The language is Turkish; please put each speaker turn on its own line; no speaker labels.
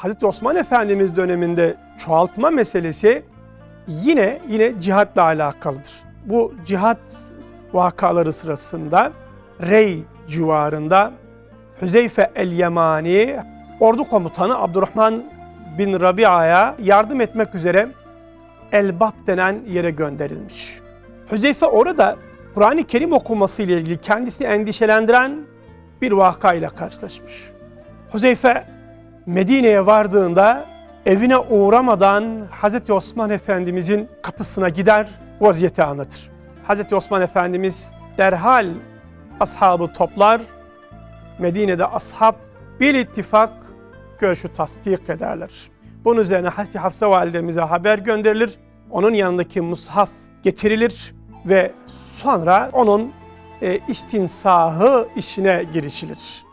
Hazreti Osman Efendimiz döneminde çoğaltma meselesi yine yine cihatla alakalıdır. Bu cihat vakaları sırasında Rey civarında Hüzeyfe el-Yemani ordu komutanı Abdurrahman bin Rabia'ya yardım etmek üzere Elbap denen yere gönderilmiş. Hüzeyfe orada Kur'an-ı Kerim okuması ile ilgili kendisini endişelendiren bir vakayla karşılaşmış. Hüzeyfe Medine'ye vardığında evine uğramadan Hazreti Osman Efendimizin kapısına gider, vaziyeti anlatır. Hazreti Osman Efendimiz derhal ashabı toplar, Medine'de ashab bir ittifak görüşü tasdik ederler. Bunun üzerine Hazreti Hafsa validemize haber gönderilir. Onun yanındaki mushaf getirilir ve sonra onun e, istinsahı işine girişilir.